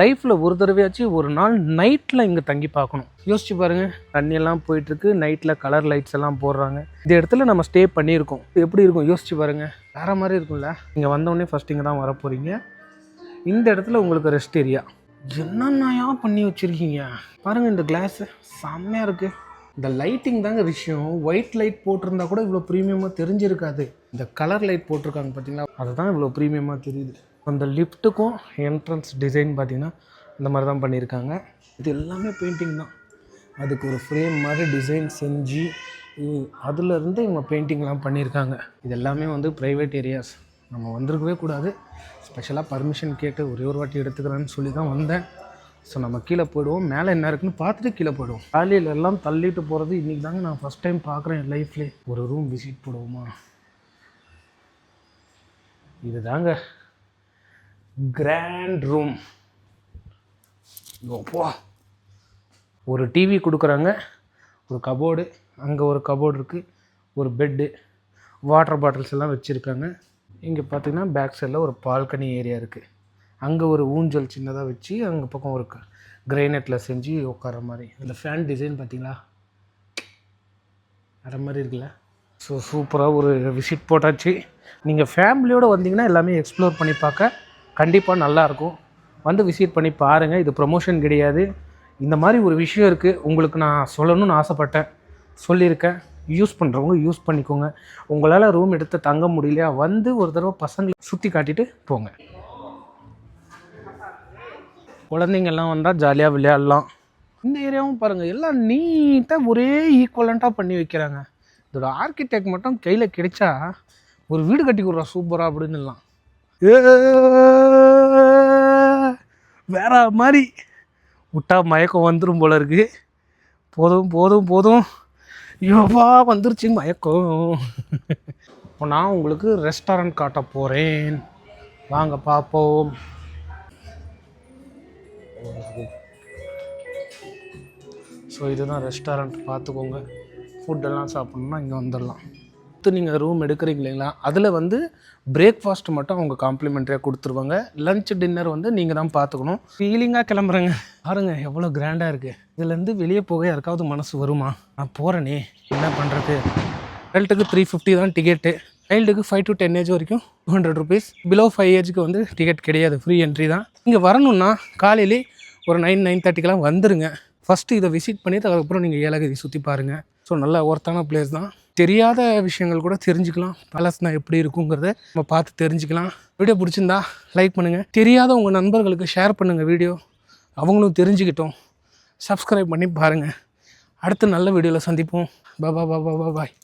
லைஃப்பில் ஒரு தடவையாச்சும் ஒரு நாள் நைட்டில் இங்கே தங்கி பார்க்கணும். யோசிச்சு பாருங்கள் தண்ணியெல்லாம் போயிட்டுருக்கு நைட்டில் கலர் லைட்ஸ் எல்லாம் போடுறாங்க. இந்த இடத்துல நம்ம ஸ்டே பண்ணியிருக்கோம். எப்படி இருக்கும்? யோசிச்சு பாருங்கள் வேறு மாதிரி இருக்கும்ல. இங்கே வந்தோடனே ஃபஸ்ட் இங்கே தான் வர போகிறீங்க இந்த இடத்துல உங்களுக்கு ரெஸ்ட் ஏரியா என்னென்னயா பண்ணி வச்சுருக்கீங்க? பாருங்கள் இந்த கிளாஸு செம்மையாக இருக்குது இந்த லைட்டிங் தாங்க விஷயம். ஒயிட் லைட் போட்டிருந்தா கூட இவ்வளோ ப்ரீமியமாக தெரிஞ்சிருக்காது. இந்த கலர் லைட் போட்டிருக்காங்க பார்த்தீங்களா அதுதான் இவ்வளோ ப்ரீமியமாக தெரியுது. அந்த லிஃப்ட்டுக்கும் என்ட்ரன்ஸ் டிசைன் பார்த்திங்கன்னா இந்த மாதிரி தான் பண்ணியிருக்காங்க. இது எல்லாமே பெயிண்டிங் தான். அதுக்கு ஒரு ஃப்ரேம் மாதிரி டிசைன் செஞ்சு அதுலேருந்து இவங்க பெயிண்டிங்லாம் பண்ணியிருக்காங்க. இது எல்லாமே வந்து ப்ரைவேட் ஏரியாஸ் நம்ம வந்திருக்கவே கூடாது. ஸ்பெஷலாக பர்மிஷன் கேட்டு ஒரே ஒரு வாட்டி எடுத்துக்கிறேன்னு சொல்லி தான் வந்தேன். ஸோ நம்ம கீழே போயிடுவோம். மேலே என்ன இருக்குன்னு பார்த்துட்டு கீழே போயிடுவோம். காலையில எல்லாம் தள்ளிட்டு போகிறது இன்றைக்கி தாங்க நான் ஃபஸ்ட் டைம் பார்க்குறேன் என் லைஃப்லேயே ஒரு ரூம் விசிட் போடுவோமா? இதுதாங்க. கிராண்ட் ரூம் போ. ஒரு டிவி கொடுக்குறாங்க ஒரு கபோர்டு அங்கே ஒரு கபோர்டு இருக்குது ஒரு பெட்டு வாட்டர் பாட்டில்ஸ் எல்லாம் வச்சுருக்காங்க. இங்கே பார்த்தீங்கன்னா பேக் சைடில் ஒரு பால்கனி ஏரியா இருக்குது அங்கே ஒரு ஊஞ்சல் சின்னதாக வச்சு அங்கே பக்கம் ஒரு கிரைனட்டில் செஞ்சு உட்கார மாதிரி. இந்த ஃபேன் டிசைன் பார்த்தீங்களா வேறு மாதிரி இருக்குல்ல. ஸோ சூப்பராக ஒரு விசிட் போட்டாச்சு. நீங்கள் ஃபேமிலியோடு வந்தீங்கன்னா எல்லாமே எக்ஸ்ப்ளோர் பண்ணி பார்க்க கண்டிப்பாக நல்லாயிருக்கும். வந்து விசிட் பண்ணி பாருங்கள் இது ப்ரொமோஷன் கிடையாது. இந்த மாதிரி ஒரு விஷயம் இருக்குது உங்களுக்கு நான் சொல்லணும்னு ஆசைப்பட்டேன். சொல்லியிருக்கேன். யூஸ் பண்ணுறவங்க யூஸ் பண்ணிக்கோங்க. உங்களால் ரூம் எடுத்து தங்க முடியலையா? வந்து ஒரு தடவை பசங்களை சுற்றி காட்டிட்டு போங்க. குழந்தைங்கள்லாம் வந்தால் ஜாலியாக விளையாடலாம். இந்த ஏரியாவும் பாருங்கள் எல்லாம் நீட்டாக ஒரே ஈக்குவலண்ட்டாக பண்ணி வைக்கிறாங்க. இதோட ஆர்கிடெக்ட் மட்டும் கையில் கிடைச்சா ஒரு வீடு கட்டி கொடுறா சூப்பராக அப்படின்னுலாம் வேற மாதிரி. விட்டா மயக்கம் வந்துடும் போல இருக்கு. போதும் போதும் போதும். யோவா வந்துருச்சு மயக்கம். இப்போ நான் உங்களுக்கு ரெஸ்டாரண்ட் காட்ட போகிறேன் வாங்க பார்ப்போம். ஸோ இதுதான் ரெஸ்டாரண்ட் பார்த்துக்கோங்க. ஃபுட்டெல்லாம் சாப்பிட்ணுன்னா இங்கே வந்துடலாம். கொடுத்து நீங்கள் ரூம் எடுக்கிறீங்க இல்லைங்களா? அதில் வந்து பிரேக்ஃபாஸ்ட் மட்டும் அவங்க காம்ப்ளிமெண்ட்ரியாக கொடுத்துருவாங்க. லஞ்ச் டின்னர் வந்து நீங்கள் தான் பார்த்துக்கணும் ஃபீலிங்காக கிளம்புறேங்க. பாருங்க எவ்வளோ கிராண்டாக இருக்குது இதுலேருந்து வெளியே போக யாருக்காவது மனசு வருமா? நான் போகிறேனே என்ன பண்ணுறது அடல்ட்டுக்கு த்ரீ ஃபிஃப்டி தான் டிக்கெட்டு சைல்டுக்கு ஃபைவ் டு டென் ஏஜ் வரைக்கும் two hundred rupees below five ஏஜ்க்கு வந்து டிக்கெட் கிடையாது. ஃப்ரீ என்ட்ரி தான். இங்கே வரணும்னா காலையிலே ஒரு நைன் நைன் தேர்ட்டிக்கெலாம் வந்துடுங்க ஃபஸ்ட்டு இதை விசிட் பண்ணிவிட்டு அதுக்கப்புறம் நீங்கள் ஏலகிரி சுற்றி பாருங்கள் ஸோ நல்ல ஒர்த்தான பிளேஸ் தான். தெரியாத விஷயங்கள் கூட தெரிஞ்சுக்கலாம். பேலஸ்னா எப்படி இருக்குங்கிறத நம்ம பார்த்து தெரிஞ்சுக்கலாம். வீடியோ பிடிச்சிருந்தா லைக் பண்ணுங்கள் தெரியாத உங்கள் நண்பர்களுக்கு ஷேர் பண்ணுங்கள் வீடியோ. அவங்களும் தெரிஞ்சுக்கிட்டோம். சப்ஸ்கிரைப் பண்ணி பாருங்கள் அடுத்த நல்ல வீடியோவில் சந்திப்போம். பா பா பா பா பாய்